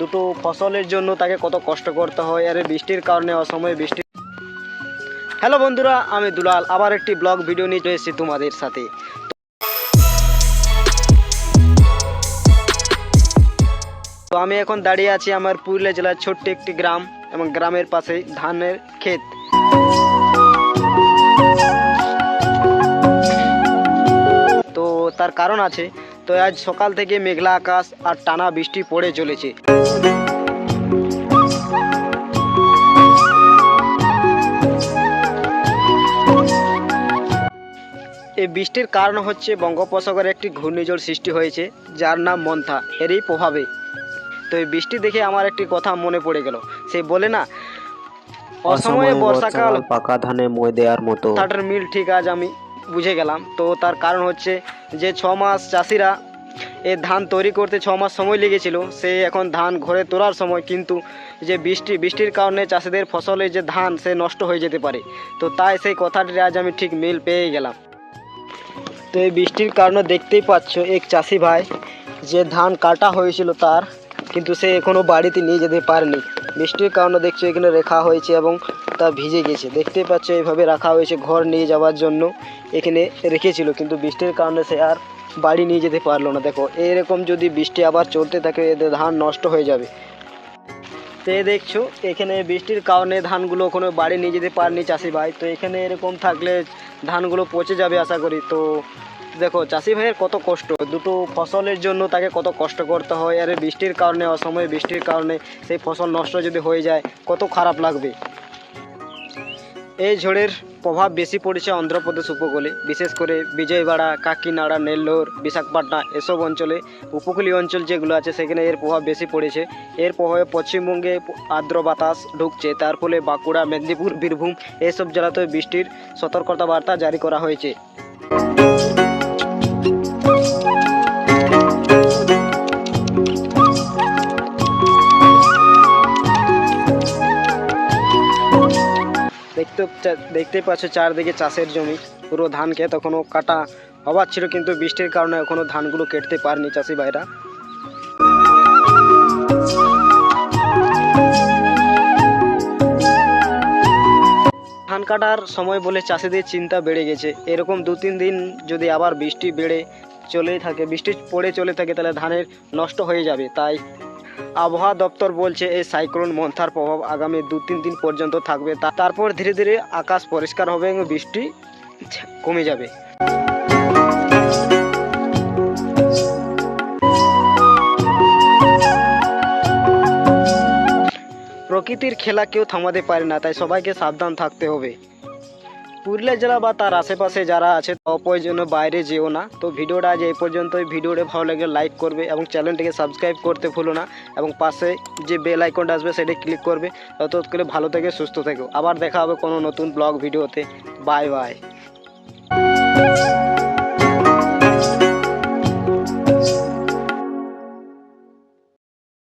দুটো ফসলের জন্য তাকে কত কষ্ট করতে হয়, আর বৃষ্টির কারণে, অসময়ে বৃষ্টি। হ্যালো বন্ধুরা, আমি দুলাল। আবার একটি ব্লগ ভিডিও নিয়ে চলে এসেছি তোমাদের সাথে। তো আমি এখন দাঁড়িয়ে আছি আমার পুরুলিয়া জেলার ছোট্ট একটি গ্রাম এবং গ্রামের পাশেই ধানের ক্ষেত। তো তার কারণ আছে তো আজ সকাল থেকে মেঘলা আকাশ আর টানা বৃষ্টি পড়ে চলেছে। এই বৃষ্টির কারণ হচ্ছে বঙ্গোপসাগরে একটি ঘূর্ণিঝড় সৃষ্টি হয়েছে যার নাম মন্থা। এরই প্রভাবে। তো এই বৃষ্টি দেখে আমার একটি কথা মনে পড়ে গেল। সে বলে না অসময়ে বর্ষাকাল পাকা ধানে মই দেওয়ার মতো। তাটার মিল ঠিক আজ আমি বুঝে গেলাম। তো তার কারণ হচ্ছে যে ছ মাস চাষিরা এ ধান তৈরি করতে ছ মাস সময় লেগেছিল, সে এখন ধান ঘরে তোলার সময় কিন্তু যে বৃষ্টি, বৃষ্টির কারণে চাষিদের ফসলে যে ধান, সে নষ্ট হয়ে যেতে পারে। তো তাই সেই কথাটি আজ আমি ঠিক মিল পেয়ে গেলাম। তো এই বৃষ্টির কারণে দেখতেই পাচ্ছ এক চাষি ভাই যে ধান কাটা হয়েছিল তার, কিন্তু সে এখনও বাড়িতে নিয়ে যেতে পারেনি। বৃষ্টির কারণে দেখছ এখানে রেখা হয়েছে এবং তা ভিজে গেছে। দেখতেই পাচ্ছ এইভাবে রাখা হয়েছে ঘর নিয়ে যাওয়ার জন্য। এখানে রেখেছিল, কিন্তু বৃষ্টির কারণে সে আর বাড়ি নিয়ে যেতে পারল না। দেখো, এরকম যদি বৃষ্টি আবার চলতে থাকে, এদের ধান নষ্ট হয়ে যাবে। তো দেখছ, এখানে বৃষ্টির কারণে ধানগুলো কোনো বাড়ি নিয়ে যেতে পারেনি চাষি ভাই। তো এখানে এরকম থাকলে ধানগুলো পচে যাবে আশা করি। তো দেখো, চাষি ভাইয়ের কত কষ্ট। দুটো ফসলের জন্য তাকে কত কষ্ট করতে হয়। আর বৃষ্টির কারণে, অসময়ে বৃষ্টির কারণে সেই ফসল নষ্ট যদি হয়ে যায়, কত খারাপ লাগবে। এই ঝড়ের প্রভাব বেশি পড়েছে অন্ধ্রপ্রদেশ উপকূলে। বিশেষ করে বিজয়বাড়া, কাকিনাড়া, নেল্লোর, বিশাখাপাটনা এসব অঞ্চলে। উপকূলীয় অঞ্চল যেগুলো আছে, সেখানে এর প্রভাব বেশি পড়েছে। এর প্রভাবে পশ্চিমবঙ্গে আর্দ্র বাতাস ঢুকছে। তার ফলে বাঁকুড়া, মেদিনীপুর, বীরভূম এসব জেলাতে বৃষ্টির সতর্কতা বার্তা জারি করা হয়েছে। দেখতে দেখতেই পাচ্ছ চারদিকে চাষের জমি। পুরো ধান খেত এখনও কাটা হবার ছিল কিন্তু বৃষ্টির কারণে এখনও ধানগুলো কেটতে পারেনি চাষি ভাইরা। ধান কাটার সময় বলে চাষিদের চিন্তা বেড়ে গেছে। এরকম দু তিন দিন যদি আবার বৃষ্টি বেড়ে চলেই থাকে, বৃষ্টি পড়ে চলে থাকে তাহলে ধানের নষ্ট হয়ে যাবে। তাই আবহাওয়া দপ্তর বলছে, এই সাইক্লোন মন্থার প্রভাব আগামী দু তিন দিন পর্যন্ত থাকবে। তারপর ধীরে ধীরে আকাশ পরিষ্কার হবে এবং বৃষ্টি কমে যাবে। প্রকৃতির খেলা কেউ থামাতে পারে না, তাই সবাইকে সাবধান থাকতে হবে। পুরুলিয়া জেলা বা তার আশেপাশে যারা আছে অপ্রয়োজনে বাইরে যেও না। তো ভিডিওটা আজ এই পর্যন্তই। ভিডিওটা ভালো লাগলে লাইক করবে এবং চ্যানেলটিকে সাবস্ক্রাইব করতে ভুলো না এবং পাশে যে বেল আইকনটা আসবে, সেটা ক্লিক করবে। তত করে ভালো থেকে, সুস্থ থেকো। আবার দেখা হবে কোনো নতুন ব্লগ ভিডিওতে। Bye bye